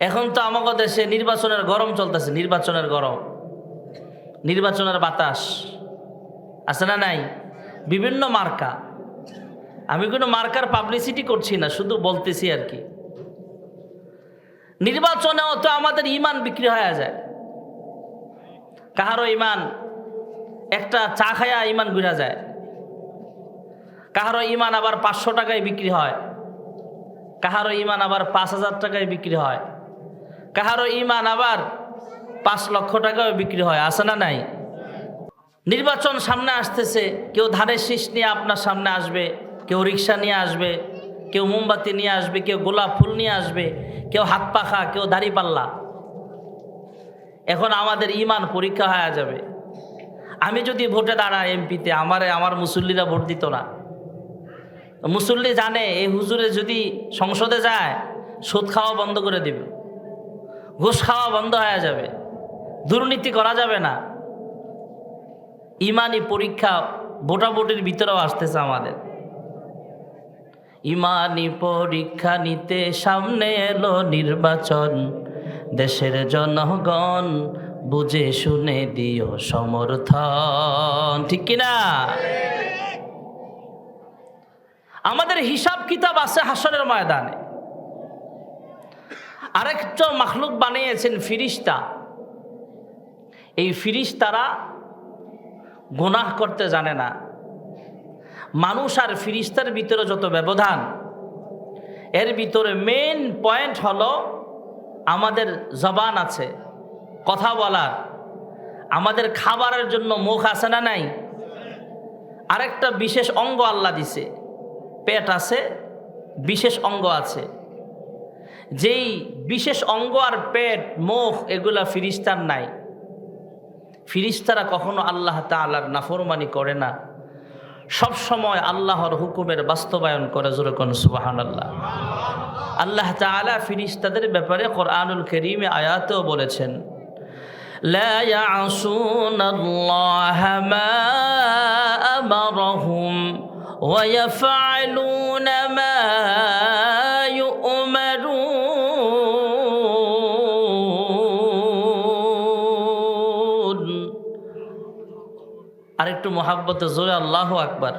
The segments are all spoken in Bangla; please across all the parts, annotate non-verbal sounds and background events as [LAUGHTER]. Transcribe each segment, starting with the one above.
এখন তো আমাকে দেশে নির্বাচনের গরম চলতেছে, নির্বাচনের গরম। নির্বাচনের বাতাস। আছে না নাই? বিভিন্ন মার্কা। আমি কোনো মার্কার পাবলিসিটি করছি না, শুধু বলতেছি আর কি। নির্বাচনেও তো আমাদের ইমান বিক্রি হয়ে যায়। কাহারও ইমান একটা চা খায়া ইমান ঘুরা যায়। কাহারও ইমান আবার পাঁচশো টাকায় বিক্রি হয়। কাহারও ইমান আবার পাঁচ হাজার টাকায় বিক্রি হয়। কাহারও ইমান আবার পাঁচ লক্ষ টাকায় বিক্রি হয় আসে না নাই? নির্বাচন সামনে আসতেছে, কেউ ধানের শীষ নিয়ে আপনার সামনে আসবে, কেউ রিক্সা নিয়ে আসবে, কেউ মোমবাতি নিয়ে আসবে, কেউ গোলাপ ফুল নিয়ে আসবে, কেউ হাত পাখা, কেউ দাড়ি পাল্লা। এখন আমাদের ইমান পরীক্ষা হয়ে যাবে। আমি যদি ভোটে দাঁড়াই এমপিতে, আমারে, আমার মুসল্লিরা ভোট দিত না। মুসল্লি জানে, এই হুজুরে যদি সংসদে যায়, সুদ খাওয়া বন্ধ করে দিবে। ঘুষ খাওয়া বন্ধ হয়ে যাবে। দুর্নীতি করা যাবে না। ইমানি পরীক্ষা ভোটাভুটির ভিতরেও আসতেছে আমাদের। ইমানি পরীক্ষা নিতে সামনে এলো নির্বাচন। দেশের জনগণ বুঝে শুনে দিও সমর্থন। ঠিক কিনা আমাদের হিসাব কিতাব আছে হাসনের ময়দানে। আরেকটা মাখলুক বানিয়েছেন ফিরিস্তা। এই ফিরিস্তারা গুনাহ করতে জানে না। মানুষ আর ফিরিস্তার ভিতরে যত ব্যবধান, এর ভিতরে মেন পয়েন্ট হলো আমাদের জবান আছে, কথা বলার। আমাদের খাবারের জন্য মুখ আছে না নাই? আরেকটা বিশেষ অঙ্গ আল্লাহ দিছে, পেট আছে, বিশেষ অঙ্গ আছে। যেই বিশেষ অঙ্গ আর পেট মুখ এগুলা ফিরিস্তার নাই ফিরিস্তারা কখনো আল্লাহ তালার নাফরমানি করে না সব সময় আল্লাহর হুকুমের বাস্তবায়ন করে যেরকম সুবাহান আল্লাহ আল্লাহ তালা ফিরিস্তাদের ব্যাপারে কোরআনুল করিমে আয়াতেও বলেছেন لا يعصون الله ما أمرهم ويفعلون ما আরেকটু মোহাব্বত জোরে আল্লাহ আকবার।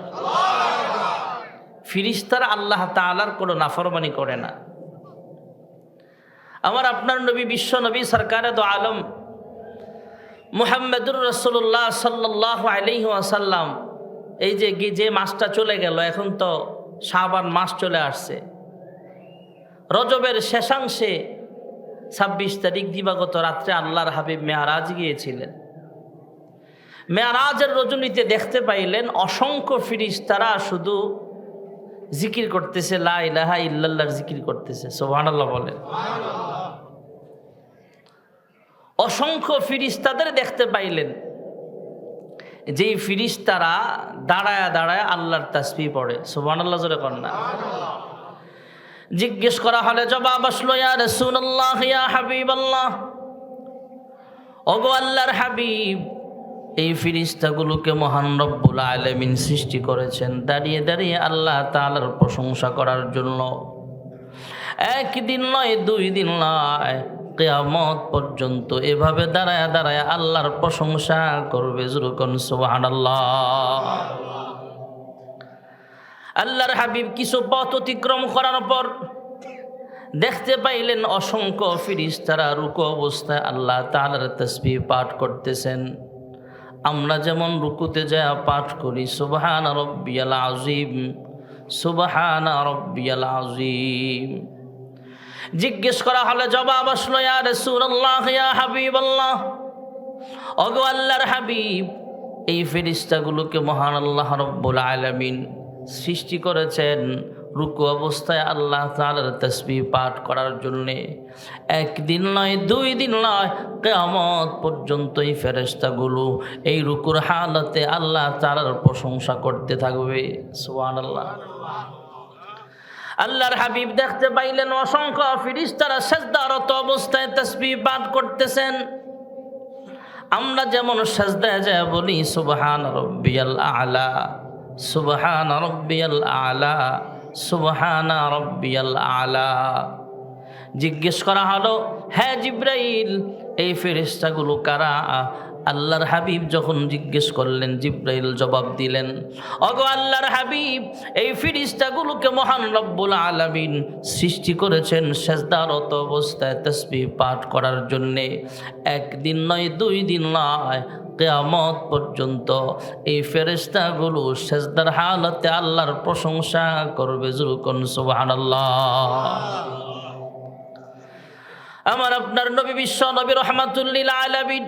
ফিরিস্তারা আল্লাহ তালার কোনো নাফরমানি করে না। আমার আপনার নবী, বিশ্ব নবী, সরকারে তো আলম। মুহাম্মদুর রসুল্লাহ সাল্লাহ আলহি আসাল্লাম এই যে যে মাসটা চলে গেল, এখন তো শাহবান মাস চলে আসছে। রজবের শেষাংশে ছাব্বিশ তারিখ দিবাগত রাত্রে আল্লাহর হাবিব মেয়ারাজ গিয়েছিলেন। মেয়ারাজের রজনীতে দেখতে পাইলেন অসংখ্য ফিরিস্তারা শুধু জিকির করতেছে, লা ইলাহা ইল্লাল্লাহর জিকির করতেছে সোহানাল্লাহ বলেন। অসংখ্য ফিরিস্তাদের দেখতে পাইলেন। যেই ফিরিস্তারা দাঁড়ায় দাঁড়ায় আল্লাহর তাসবি পড়ে সোহান আল্লাহ জোরে কন্যা জিজ্ঞেস করা হলে জবাব আসলো, ইয়া রাসূলুল্লাহ, ইয়া হাবিবাল্লাহ। ওগো আল্লাহর হাবিব এই ফিরিস্তাগুলোকে মহান রব্বুল আলমিন সৃষ্টি করেছেন। দাঁড়িয়ে দাঁড়িয়ে আল্লাহ তালার প্রশংসা করার জন্য। একদিন নয়, দুই দিন নয়, কেয়ামত পর্যন্ত এভাবে দাঁড়ায় দাঁড়ায় আল্লাহর প্রশংসা করবে যেরকম সুবাহান আল্লাহর হাবিব কিছু পথ অতিক্রম করার পর দেখতে পাইলেন অসংখ্য ফিরিস্তারা রুকু অবস্থায় আল্লাহ তাআলার তসবি পাঠ করতেছেন। আমরা যেমন রুকুতে যায় পাঠ করি, সুবহান রব্বিয়াল আজিম সুবহান রব্বিয়াল আজিম জিজ্ঞেস করা হলে, জবাব আসলো, ইয়া রাসূলুল্লাহ, ইয়া হাবিবাল্লাহ। ওগো আল্লাহর হাবিব, এই ফেরিস্তাগুলোকে মহান আল্লাহ রব্বুল আলামিন সৃষ্টি করেছেন। রুকু অবস্থায় আল্লাহ তাআলার তসবি পাঠ করার জন্যে একদিন নয়, দুই দিন নয়, কেয়ামত পর্যন্ত এই ফেরেস্তাগুলো এই রুকুর হালতে আল্লাহ তাআলার প্রশংসা করতে থাকবে। সোহান সুবহানাল্লাহ। আল্লাহর হাবিব দেখতে পাইলেন অসংখ্য ফিরিস্তারা সেজদারত অবস্থায় তসবি পাঠ করতেছেন। আমরা যেমন সেজদায় যায় বলি, সুবহান রব্বিয়াল আলা, সুবহান রব্বিয়াল আলা। সুবহান রব্বিয়াল আলা। জিজ্ঞেস করা হলো হ্যাঁ জিব্রাইল এই ফেরিস্তাগুলো কারা? আল্লাহর হাবিব যখন জিজ্ঞেস করলেন, জিব্রাইল জবাব দিলেন, অগ আল্লাহর হাবিব, এই ফিরিস্তাগুলোকে মহান রব্বুল আলামিন সৃষ্টি করেছেন সেজদারত অবস্থায় তসবি পাঠ করার জন্যে। একদিন নয়, দুই দিন নয়, কেয়ামত পর্যন্ত এই ফেরেস্তাগুলো সেজদার হালতে আল্লাহর প্রশংসা করবে জুরুকন সুবহানাল্লাহ। আমার আপনার নবী বিশ্ব নবী রহমাতুল্লিল আলামিন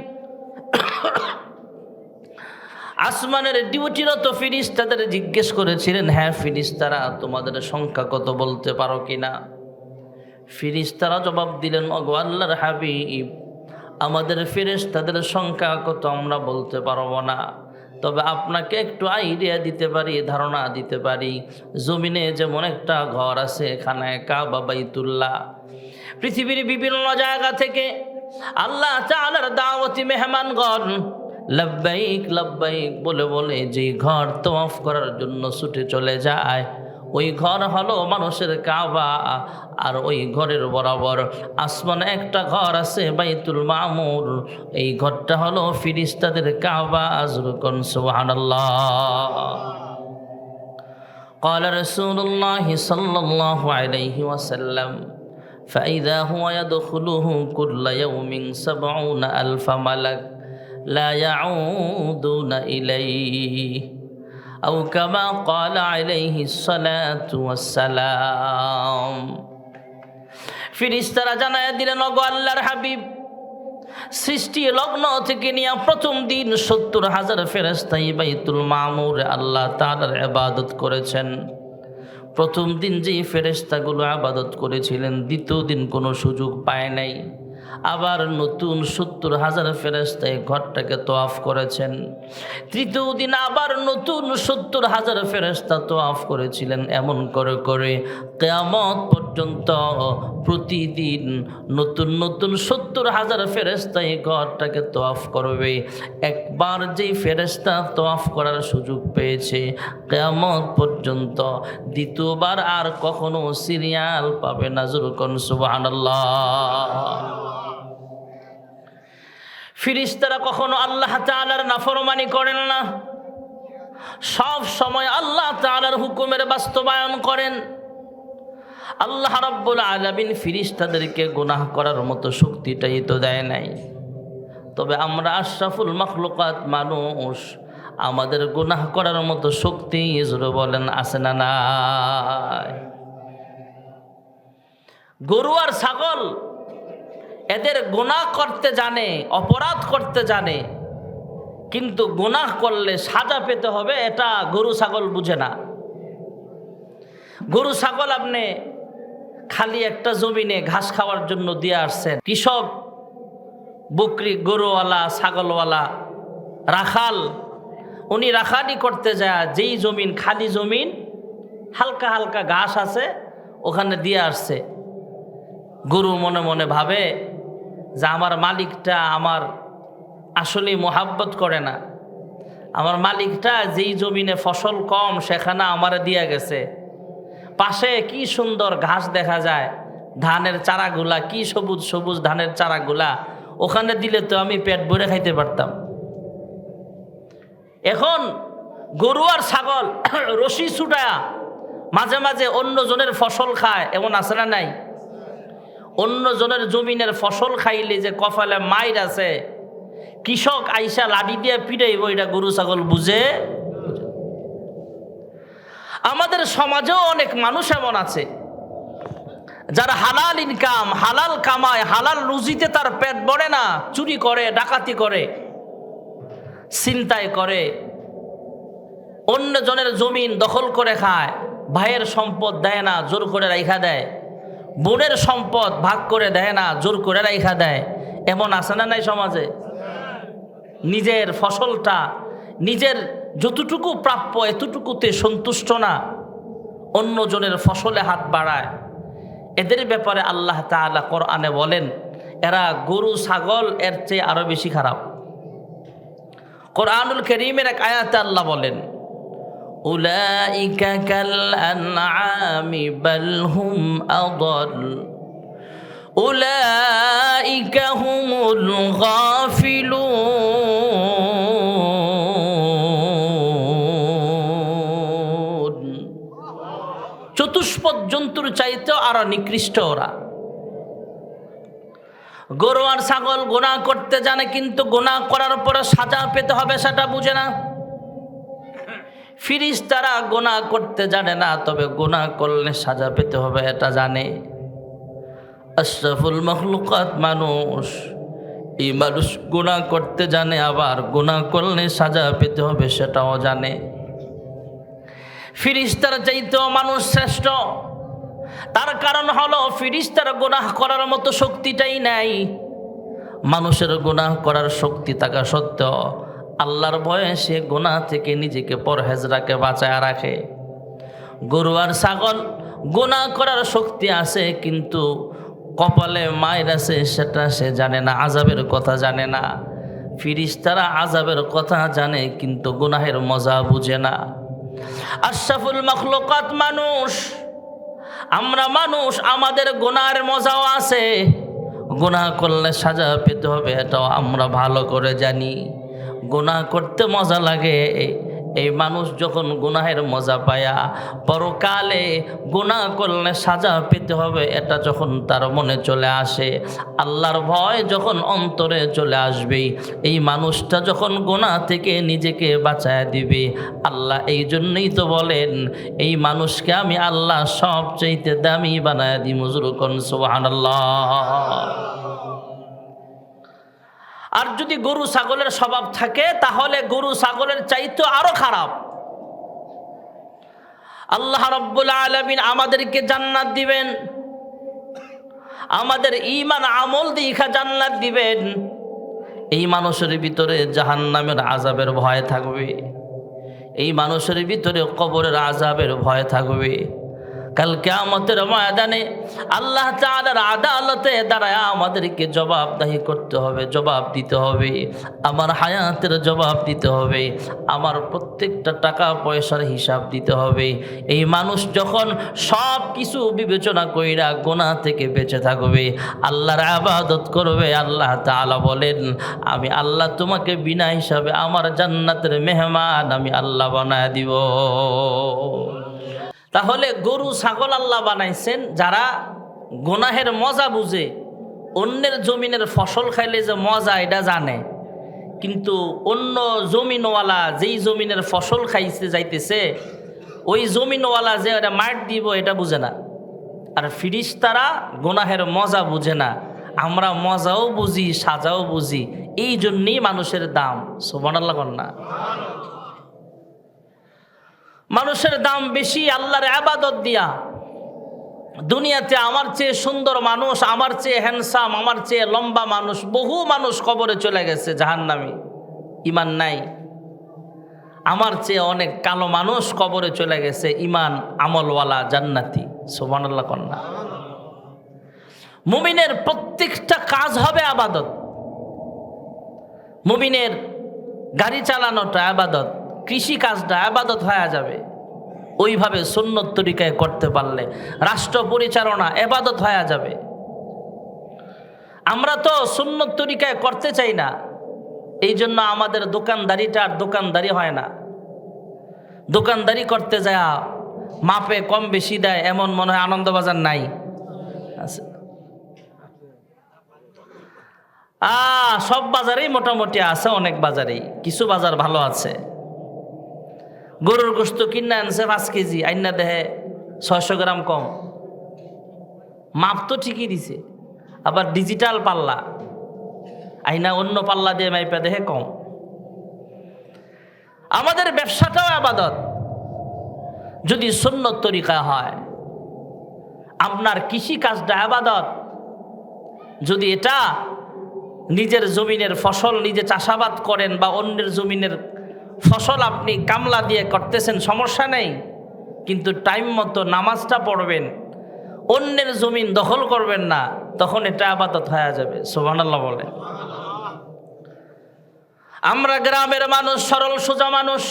আসমানের ডিউটিরত ফিরিস্তাদের জিজ্ঞেস করেছিলেন হ্যাঁ ফিরিস্তারা তোমাদের সংখ্যা কত বলতে পারো কিনা? ফিরিস্তারা জবাব দিলেন অগো আল্লাহর হাবিব, আমাদের ফিরিস্তাদের সংখ্যা কত আমরা বলতে পারব না। তবে আপনাকে একটু আইডিয়া দিতে পারি, ধারণা দিতে পারি। জমিনে যেমন একটা ঘর আছে, এখানে কাবা, বাইতুল্লাহ। পৃথিবীর বিভিন্ন জায়গা থেকে আল্লাহ তাআলার দাওয়াতি মেহমানগণ লব্বাইক লব্বাইক বলে বলে যে ঘর তওয়াফ করার জন্য ছুটে চলে যায় ওই ঘর হলো মানুষের কাবা আর ওই ঘরের বরাবর আসমানে একটা ঘর আছে বাইতুল মামুর এই ঘরটা হলো ফিরিস্তাদের কাবা আজরুকন সুবহানাল্লাহ قال رسول الله صلى الله عليه وسلم فإذا هو يدخله كل يوم سبعون ألف ملك لا يعودون إليه أو كما قال عليه الصلاة والسلام ফিরিস্তারা জানায় দিলেন অগো আল্লাহর হাবিব সৃষ্টি লগ্ন থেকে নিয়ে প্রথম দিন সত্তর হাজার ফেরেস্তাই বাইতুল মামুর আল্লাহ তালার আবাদত করেছেন প্রথম দিন যেই ফেরেস্তাগুলো আবাদত করেছিলেন দ্বিতীয় দিন কোনো সুযোগ পায় নাই। আবার নতুন সত্তর হাজার ফেরেস্তায় ঘরটাকে তোয়াফ করেছেন। তৃতীয় দিন আবার নতুন সত্তর হাজার ফেরেস্তা তোয়াফ করেছিলেন এমন করে করে কেয়ামত পর্যন্ত প্রতিদিন নতুন নতুন সত্তর হাজার ফেরেস্তা এই ঘরটাকে তোয়াফ করবে। একবার যেই ফেরেস্তা তোয়াফ করার সুযোগ পেয়েছে, কেয়ামত পর্যন্ত দ্বিতীয়বার আর কখনো সিরিয়াল পাবে না। জুরকন সুবহানাল্লাহ। ফিরিস্তারা কখনো আল্লাহ তালার নাফরমানি করেন না। সব সময় আল্লাহ তালার হুকুমের বাস্তবায়ন করেন। আল্লাহ রব্বুল আলমিন ফিরিস্তাদেরকে গুনাহ করার মতো শক্তিটাই তো দেয় নাই। তবে আমরা আশরাফুল মখলুকাত মানুষ, আমাদের গুনাহ করার মতো শক্তি ইজরো বলেন, আছে না নাই? গরু আর ছাগল এদের গুনাহ করতে জানে, অপরাধ করতে জানে। কিন্তু গুনাহ করলে সাজা পেতে হবে, এটা গরু, ছাগল বুঝে না। গরু, ছাগল আপনি খালি একটা জমিনে ঘাস খাওয়ার জন্য দিয়ে আসছেন। কৃষক, বকরি, গরুওয়ালা, ছাগলওয়ালা, রাখাল, উনি রাখালি করতে যায়, যেই জমিন খালি জমিন, হালকা হালকা ঘাস আছে, ওখানে দিয়ে আসছে। গরু মনে মনে ভাবে যে আমার মালিকটা আমার আসলে মোহাব্বত করে না। আমার মালিকটা যেই জমিনে ফসল কম, সেখানে আমার দিয়া গেছে। পাশে কি সুন্দর ঘাস দেখা যায়, ধানের চারাগুলা, কি সবুজ সবুজ ধানের চারাগুলা, ওখানে দিলে তো আমি পেট ভরে খাইতে পারতাম। এখন গরু আর ছাগল, [COUGHS] রশি ছুটায়া মাঝে মাঝে অন্য জনের ফসল খায়, এমন আছে না নাই? অন্য জনের জমিনের ফসল খাইলে যে কপালে মাইর আছে, কৃষক আইসা লাডি দিয়ে পিটাইব, এটা গরু, ছাগল বুঝে? আমাদের সমাজেও অনেক মানুষ এমন আছে, যারা হালাল ইনকাম হালাল কামায়, হালাল রুজিতে তার পেট ভরে না, চুরি করে, ডাকাতি করে চিন্তায় করে অন্য জনের জমিন দখল করে খায়, ভাইয়ের সম্পদ দেয় না, জোর করে রাইখা দেয়। বোনের সম্পদ ভাগ করে দেয় না, জোর করে রাইখা দেয়। এমন আছে না নাই সমাজে? নিজের ফসলটা, নিজের যতটুকু প্রাপ্য এতটুকুতে সন্তুষ্ট না, অন্যজনের ফসলে হাত বাড়ায়। এদের ব্যাপারে আল্লাহ তাআলা কোরআনে বলেন, এরা গরু, ছাগল, এর চেয়ে আরও বেশি খারাপ। কোরআনুল করিমের এক আয়াতে আল্লাহ বলেন উলাইকা কাল আনআমি বাল হুম আদল أولئك هم الغافلون চতুষ্পদ জন্তুর চাইতেও আরো নিকৃষ্ট ওরা গরু আর ছাগল গোনা করতে জানে কিন্তু গোনা করার পরে সাজা পেতে হবে সেটা বুঝে না ফিরিস তারা গোনা করতে জানে না, তবে গোনা করলে সাজা পেতে হবে, এটা জানে। আশরাফুল মখলুকাত মানুষ, এই মানুষ গুণা করতে জানে, আবার গুণা করলে সাজা পেতে হবে, সেটাও জানে। ফিরিস্তার চাইতেও মানুষ শ্রেষ্ঠ, তার কারণ হলো ফিরিস্তার গুনাহ করার মতো শক্তিটাই নাই। মানুষের গুনাহ করার শক্তি থাকা সত্ত্বেও আল্লাহর ভয়ে সে গুনাহ থেকে নিজেকে পরহেজ রাখে, বাঁচায় রাখে। গরু আর ছাগল গোনা করার শক্তি আছে, কিন্তু কপালে মায়ের আছে, সেটা সে জানে না আজাবের কথা জানে না। ফিরিস্তারা আজাবের কথা জানে, কিন্তু গুনাহের মজা বুঝে না। আশরাফুল মখলুকাত মানুষ, আমরা মানুষ, আমাদের গুনার মজাও আছে। গুনাহ করলে সাজা পেতে হবে, এটাও আমরা ভালো করে জানি। গুনাহ করতে মজা লাগে। এই মানুষ যখন গুনাহের মজা পায়া, পরকালে গুনাহ করলে সাজা পেতে হবে, এটা যখন তার মনে চলে আসে। আল্লাহর ভয় যখন অন্তরে চলে আসবে এই মানুষটা যখন গুনাহ থেকে নিজেকে বাঁচায় দিবে, আল্লাহ এই জন্যই তো বলেন, এই মানুষকে আমি আল্লাহ সবচাইতে দামি বানায় দিই। মজুরকন সোহান আর যদি গরু ছাগলের স্বভাব থাকে, তাহলে গরু ছাগলের চাইতে আরও খারাপ। আল্লাহ রব্বুল আলমিন আমাদেরকে জান্নাত দিবেন। আমাদের ইমান আমল দিখা জান্নাত দিবেন। এই মানুষের ভিতরে জাহান্নামের আজাবের ভয় থাকবে। এই মানুষের ভিতরে কবরের আজাবের ভয় থাকবে। কাল কেয়ামতের ময়দানে আল্লাহ তাআলার আদালতে দাঁড়ায় আমাদেরকে জবাবদাহি করতে হবে, জবাব দিতে হবে। আমার হায়াতের জবাব দিতে হবে। আমার প্রত্যেকটা টাকা পয়সার হিসাব দিতে হবে। এই মানুষ যখন সব কিছু বিবেচনা কইরা গোনা থেকে বেঁচে থাকবে, আল্লাহর আবাদত করবে, আল্লাহ তাআলা বলেন, আমি আল্লাহ তোমাকে বিনা হিসাবে আমার জান্নাতের মেহমান আমি আল্লাহ বানায় দিব। তাহলে গরু, ছাগল আল্লাহ বানাইছেন, যারা গোনাহের মজা বুঝে, অন্যের জমিনের ফসল খাইলে যে মজা, এটা জানে। কিন্তু অন্য জমিনওয়ালা যেই জমিনের ফসল খাইতে যাইতেছে, ওই জমিনওয়ালা যে এটা মাঠ দিব, এটা বুঝে না। আর ফিরিস তারা গোনাহের মজা বুঝে না। আমরা মজাও বুঝি, সাজাও বুঝি এই জন্যেই মানুষের দাম। সোবান আল্লাহ না। মানুষের দাম বেশি, আল্লাহর আবাদত দিয়া। দুনিয়াতে আমার চেয়ে সুন্দর মানুষ, আমার চেয়ে হ্যান্ডসাম আমার চেয়ে লম্বা মানুষ, বহু মানুষ কবরে চলে গেছে, জাহান্নামি। ইমান নাই। আমার চেয়ে অনেক কালো মানুষ কবরে চলে গেছে, ইমান আমলওয়ালা, জান্নাতি। সোমান আল্লাহ কন্যা। মুমিনের প্রত্যেকটা কাজ হবে আবাদত। মুমিনের গাড়ি চালানোটা আবাদত। কৃষি কাজটা আবাদত হয়ে যাবে। ওইভাবে সুন্নত তরিকায় করতে পারলে, রাষ্ট্র পরিচালনা এবাদত হয়ে যাবে। আমরা তো সুন্নত তরিকায় করতে চাই না। এই জন্য আমাদের দোকানদারিটা আর দোকানদারি হয় না। দোকানদারি করতে যায় মাপে কম বেশি দেয়, এমন মনে হয় আনন্দবাজার নাই। আ সব বাজারেই মোটামুটি আছে, অনেক বাজারেই। কিছু বাজার ভালো আছে। গরুর গোস্ত কিনে আনছে পাঁচ কেজি, আইনা দেহে ছয়শো গ্রাম কম। মাপ তো ঠিকই দিছে, আবার ডিজিটাল পাল্লা, আইনা অন্য পাল্লা দিয়ে মাইপা দেহে কম। আমাদের ব্যবসাটাও আবাদত। যদি সুন্নত তরিকা হয়, আপনার কৃষি কাজটা আবাদত। যদি এটা নিজের জমিনের ফসল নিজে চাষাবাদ করেন বা অন্যের জমিনের ফসল আপনি কামলা দিয়ে করতেছেন সমস্যা নেই। কিন্তু টাইম মতো নামাজটা পড়বেন, অন্যের জমিন দখল করবেন না, তখন এটা আবাদত হয়ে যাবে সোহানাল্লাহ বলে। আমরা গ্রামের মানুষ, সরল সোজা মানুষ,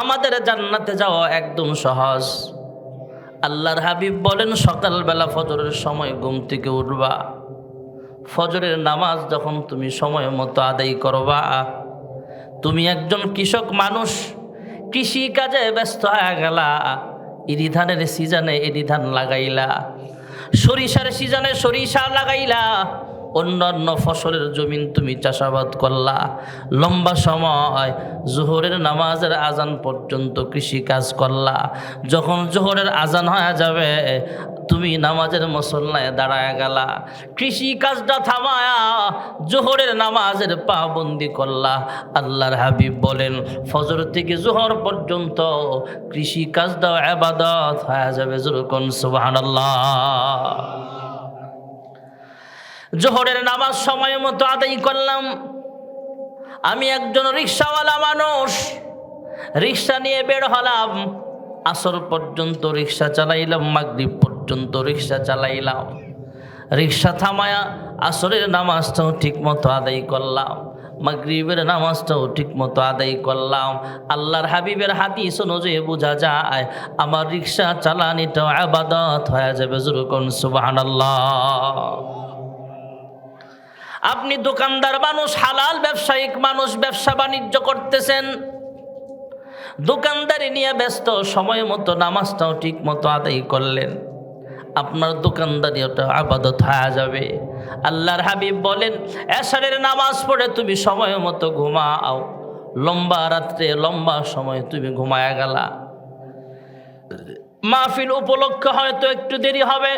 আমাদের জান্নাতে যাওয়া একদম সহজ। আল্লাহর হাবিব বলেন, সকালবেলা ফজরের সময় ঘুম থেকে উঠবা। ফজরের নামাজ যখন তুমি সময় মতো আদায় করবা তুমি একজন কৃষক মানুষ, কৃষি কাজে ব্যস্ত হয়ে গেলা। ইরি ধানের সিজনে এরি ধান লাগাইলা। সরিষার সিজনে সরিষা লাগাইলা। অন্যান্য ফসলের জমিন তুমি চাষাবাদ করলা। লম্বা সময় জোহরের নামাজের আজান পর্যন্ত কৃষি কাজ করলা। যখন জোহরের আজান হয়ে যাবে তুমি নামাজের মসল্লায় দাঁড়ায় গেলা। কৃষি কাজটা থামায়া জোহরের নামাজের পাবন্দি করলা। আল্লাহর হাবিব বলেন, ফজর থেকে জোহর পর্যন্ত কৃষি কাজটাও আবাদত হয়ে যাবে যেরকম সুবাহান জোহরের নামাজ সময় মতো আদায় করলাম। আমি একজন রিক্সাওয়ালা মানুষ। রিক্সা নিয়ে বের হলাম। আসর পর্যন্ত রিক্সা চালাইলাম, মাগরিব পর্যন্ত রিক্সা চালাইলাম। রিক্সা থামায়া আসরের নামাজটাও ঠিক মতো আদায় করলাম। মাগরিবের নামাজটাও ঠিক মতো আদায় করলাম। আল্লাহর হাবিবের হাদিস অনুযায়ী বোঝা যায়, আমার রিক্সা চালানিটাও আবাদত হয়ে যাবে যেরকম সুবাহান আপনি দোকানদার মানুষ, হালাল ব্যবসায়িক মানুষ, ব্যবসা বাণিজ্য করতেছেন। দোকানদারি নিয়ে ব্যস্ত, সময় মতো নামাজটাও ঠিক মতো আদায় করলেন। আপনার দোকানদারি ওটা আবাদত হয়ে যাবে। আল্লাহর হাবিব বলেন এসারের নামাজ পড়ে তুমি সময় মতো ঘুমাও। লম্বা রাত্রে, লম্বা সময় তুমি ঘুমায়া গেলা। মাহফিল উপলক্ষে হয়তো একটু দেরি হবে।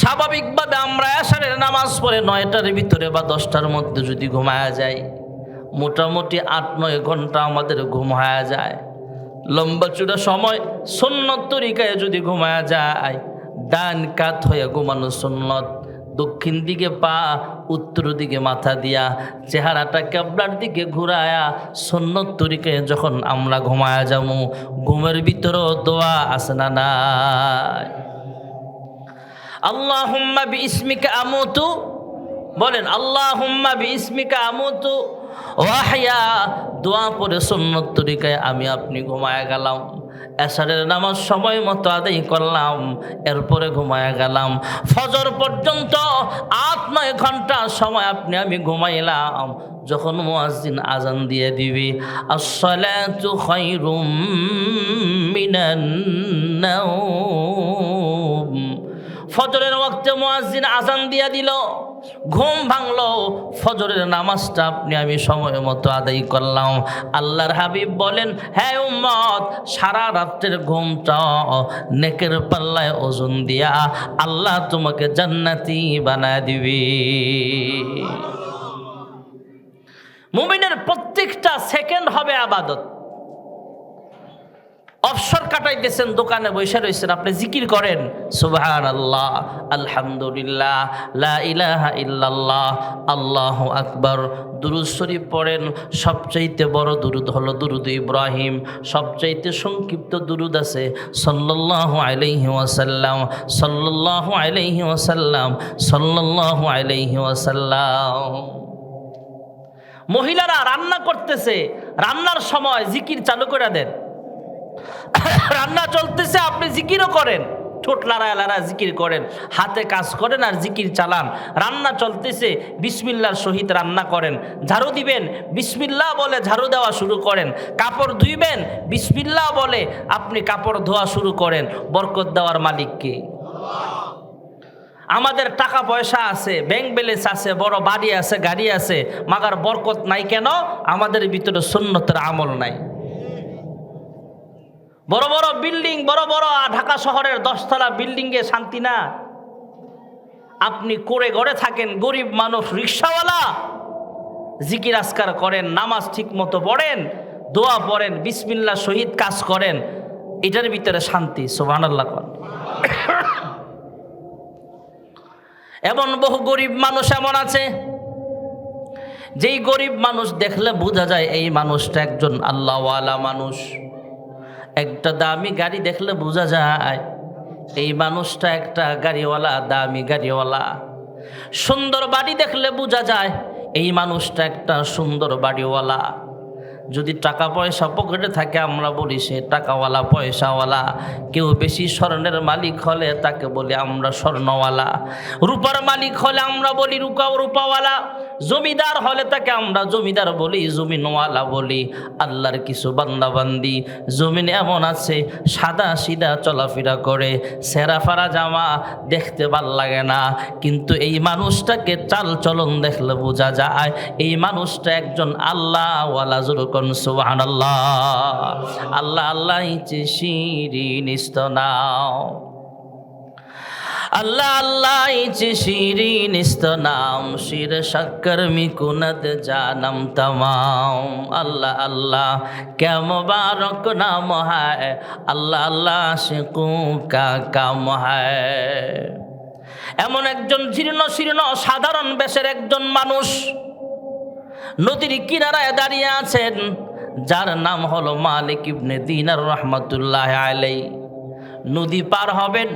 স্বাভাবিকভাবে আমরা এসারের নামাজ পড়ে নয়টার ভিতরে বা দশটার মধ্যে যদি ঘুমায়া যাই, মোটামুটি আট নয় ঘণ্টা আমাদের ঘুম হয়ে যায়। লম্বা চূড়া সময় সন্ন্যত তরিকায় যদি ঘুমায়া যায়, ডান কাত হয়ে ঘুমানো সন্ন্যত দক্ষিণ দিকে পা, উত্তর দিকে মাথা দিয়া, চেহারাটা ক্যাবলার দিকে ঘুরায়া সন্ন্যত তরিকায় যখন আমরা ঘুমায়া যাব, ঘুমের ভিতরেও দোয়া আছে না নাই? আল্লাহুম্মা বি ইসমিকা আমতু, বলেন, আল্লাহুম্মা বি ইসমিকা আমুতু ওয়াহিয়া, দোয়া পরে সুন্নত তরিকায় আমি আপনি ঘুমায় গেলাম। এসারের নামাজ সময় মতো আদায় করলাম, এরপরে ঘুমায় গেলাম। ফজর পর্যন্ত আট নয় ঘণ্টা সময় আপনি আমি ঘুমাইলাম, যখন মুয়াজ্জিন আজান দিয়ে দিবি, আসসালাতু খায়রুম মিনান নাওম। ফজরের ওয়াক্তে মুয়াজ্জিন আজান দিয়া দিল। ঘুম ভাঙলো। ফজরের নামাজটা আপনি আমি সময় মতো আদায় করলাম। আল্লাহর হাবিব বলেন হ্যাঁ উম্মত, সারা রাত্রের ঘুমটা নেকের পাল্লায় ওজন দিয়া আল্লাহ তোমাকে জান্নাতি বানায় দিবি। মুমিনের প্রত্যেকটা সেকেন্ড হবে আবাদত। অবসর কাটাইতেছেন, দোকানে বসে রয়েছেন। আপনি জিকির করেন সুবহান আল্লাহ আলহামদুলিল্লাহ, লা ইলাহা ইল্লাল্লাহ, আল্লাহ আকবর। দুরুদ শরীফ পড়েন, সবচাইতে বড় দুরুদ হলো দুরুদ ইব্রাহিম। সবচাইতে সংক্ষিপ্ত দুরুদ আছে, সাল্লাল্লাহু আলাইহি ওয়াসাল্লাম, সাল্লাল্লাহু আলাইহি ওয়াসাল্লাম, সাল্লাল্লাহু আলাইহি ওয়াসাল্লাম। মহিলারা রান্না করতেছে, রান্নার সময় জিকির চালু করে দেন। [LAUGHS] রান্না চলতেছে, আপনি জিকিরও করেন। ঠোঁট লড়ায় লড়ায় জিকির করেন, হাতে কাজ করেন আর জিকির চালান। রান্না চলতেছে, বিসমিল্লার সহিত রান্না করেন। ঝাড়ু দিবেন বিসমিল্লা বলে ঝাড়ু দেওয়া শুরু করেন। কাপড় ধুইবেন বিসমিল্লা বলে আপনি কাপড় ধোয়া শুরু করেন। বরকত দেওয়ার মালিককে আমাদের টাকা পয়সা আছে ব্যাংক ব্যালেন্স আছে, বড় বাড়ি আছে, গাড়ি আছে, মাগার বরকত নাই কেন? আমাদের ভিতরে সুন্নতের আমল নাই। বড় বড় বিল্ডিং বড় বড় ঢাকা শহরের দশতলা বিল্ডিংয়ে শান্তি না। আপনি করে গড়ে থাকেন, গরিব মানুষ, রিক্সাওয়ালা। জিকির আসকার করেন, নামাজ ঠিক মতো পড়েন, দোয়া পড়েন বিসমিল্লা শহীদ কাজ করেন, এটার ভিতরে শান্তি সোবান আল্লাহ এমন বহু গরিব মানুষ এমন আছে, যেই গরিব মানুষ দেখলে বোঝা যায় এই মানুষটা একজন আল্লাহওয়ালা মানুষ। একটা দামি গাড়ি দেখলে বোঝা যায়, এই মানুষটা একটা গাড়িওয়ালা, দামি গাড়িওয়ালা। সুন্দর বাড়ি দেখলে বোঝা যায়, এই মানুষটা একটা সুন্দর বাড়িওয়ালা। যদি টাকা পয়সা পকেটে থাকে, আমরা বলি সে টাকাওয়ালা, পয়সাওয়ালা। কেউ বেশি স্বর্ণের মালিক হলে তাকে বলি আমরা স্বর্ণওয়ালা। রূপার মালিক হলে আমরা বলি রূপা রূপাওয়ালা। জমিদার হলে তাকে আমরা জমিদার বলি, জমিনওয়ালা বলি, আল্লাহর কিছু বান্দাবান্দি। জমিন এমন আছে, সাদা সিধা চলাফেরা করে, সেরাফারা জামা দেখতে ভালো লাগে না। কিন্তু এই মানুষটাকে চাল চলন দেখলে বোঝা যায়, এই মানুষটা একজন আল্লাহওয়ালা জুরকন সুবাহান আল্লাহ আল্লাহ আল্লাহ ইচ্ছে শিরিন নাও। আল্লাহ আল্লাহ ইচ্ছে শিরিন নাম শির শক্কর মিকুনত জানম তমাম। আল্লাহ আল্লাহ কে মুবারক নাম হ্যায় আল্লাহ আল্লাহ শিকু কা কাম হ্যায় এমন একজন জীর্ণ শীর্ণ সাধারণ বেশের একজন মানুষ নদীর কিনারায় দাঁড়িয়ে আছেন, যার নাম হলো মালিক ইবনে দিনার রহমতুল্লাহ আলাই নদী পার হবেন,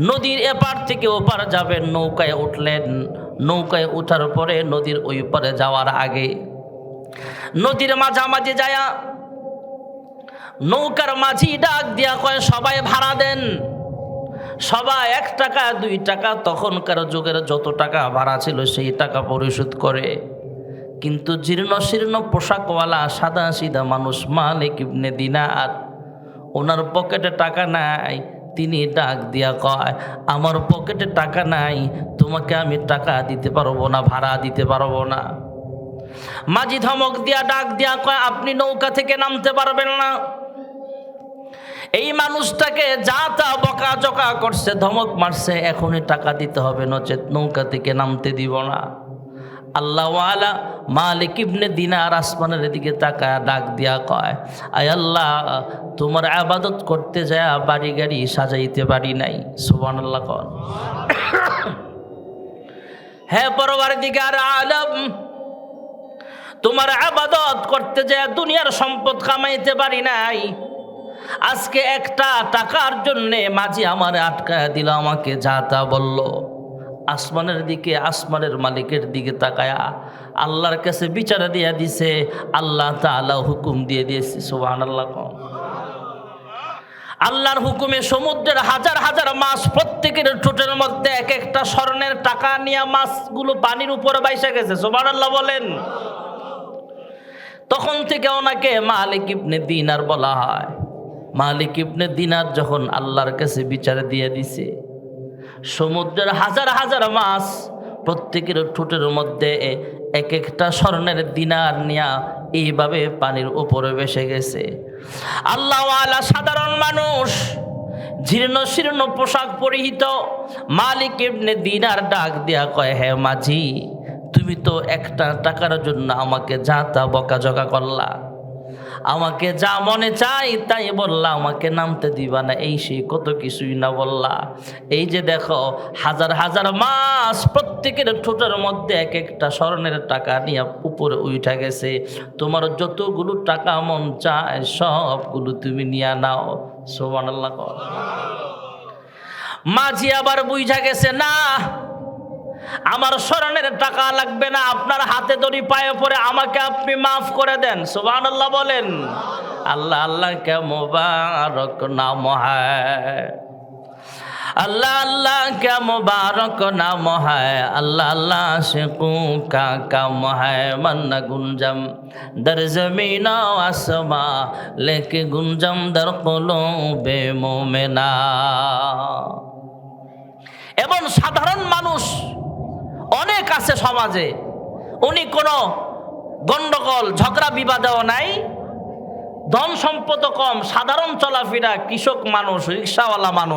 নদীর এপার থেকে ওপার যাবেন, নৌকায় উঠলেন, নৌকায় ওঠার পরে নদীর ওই পারে যাওয়ার আগে নদীর মাঝামাঝি যায়া নৌকার মাঝি ডাক দিয়া কয়, সবাই ভাড়া দেন। সবাই এক টাকা, দুই টাকা, তখনকার যুগের যত টাকা ভাড়া ছিল সেই টাকা পরিশোধ করে। কিন্তু জীর্ণ শীর্ণ পোশাকওয়ালা সাদা সিধা মানুষ মালিক ইবনে দিনার, ওনার পকেটে টাকা নাই। তিনি ডাক দিয়া কয়, আমার পকেটে টাকা নাই, তোমাকে আমি টাকা দিতে পারব না, ভাড়া দিতে পারব না। মাঝি ধমক দিয়া ডাক দিয়া কয়, আপনি নৌকা থেকে নামতে পারবেন না। এই মানুষটাকে যা তা বকা জকা করছে, ধমক মারছে, এখনই টাকা দিতে হবে, নচেত নৌকা থেকে নামতে দিব না। আল্লাহওয়ালা মালিক ইবনে দিনার আসমানের দিকে তাকায় ডাক দিয়া কয়, আয় আল্লাহ, তোমার আবাদত করতে যায় বাড়ি গাড়ি সাজাইতে পারি নাই। সুবান আল্লাহ কন। হ্যাঁ পরবার দিকে আর আলম, তোমার আবাদত করতে যায় দুনিয়ার সম্পদ কামাইতে পারি নাই। আজকে একটা টাকার জন্যে মাঝি আমার আটকায় দিল, আমাকে যা তা বলল। আসমানের দিকে, আসমানের মালিকের দিকে তাকায়া আল্লাহর কাছে বিচার দিয়া দিছে, আল্লাহ তাআলা হুকুম দিয়ে দিয়েছে সুবহান আল্লাহ আল্লাহর হুকুমে সমুদ্রের হাজার হাজার মাছ প্রত্যেকের ঠোঁটের মধ্যে এক একটা স্বর্ণের টাকা নিয়ে মাছগুলো পানির উপরে বাইসা গেছে সুবহান আল্লাহ বলেন। তখন থেকে ওনাকে মালিক ইবনে দিনার বলা হয়। মালিক ইবনে দিনার যখন আল্লাহর কাছে বিচার দিয়ে দিছে সমুদ্রের হাজার হাজার মাছ প্রত্যেকের ঠোঁটের মধ্যে এক একটা স্বর্ণের দিনার নিয়া এইভাবে পানির উপরে ভেসে গেছে। আল্লাহওয়ালা সাধারণ মানুষ, জীর্ণ শীর্ণ পোশাক পরিহিত মালিক এমনি দিনার ডাক দেয়া কয় হ্যাঁ মাঝি, তুমি তো একটা টাকার জন্য আমাকে যা তা বকাঝকা করলা। আমাকে যা মনে চাই তাই বললা, আমাকে নামতে দিবা না। এই সেই কত কিছুই না বললা। এই যে দেখো, হাজার হাজার মাস প্রত্যেকের ঠোঁটের মধ্যে এক একটা স্বর্ণের টাকা নিয়ে উপরে উঠা গেছে। তোমার যতগুলো টাকা মন চায়, সবগুলো তুমি নিয়ে নাও। সোমান আল্লাহ। মাঝি আবার বুঝা গেছে, না আমার স্মরণের টাকা লাগবে না, আপনার হাতে দড়ি পায়ে পরে আমাকে আপনি মাফ করে দেন। সুবাহ আল্লাহ বলেন, আল্লাহ আল্লাহ কে মুবারক নাম আল্লাহ আল্লাহ কে মুবারক নাম আল্লাহ আল্লাহ সে কু কা কাম হ্যায় গুঞ্জম দর জমিন আসমা লেকে গুঞ্জম দর কলো বে মোমেনা। এবং সাধারণ মানুষ অনেক আছে সমাজে। উনি কোনো গন্ডগোল, ঝগড়া বিবাদেও নাই। ধন সম্পদ কম, সাধারণ চলাফেরা, কৃষক মানুষ, রিক্সাওয়ালা মানুষ।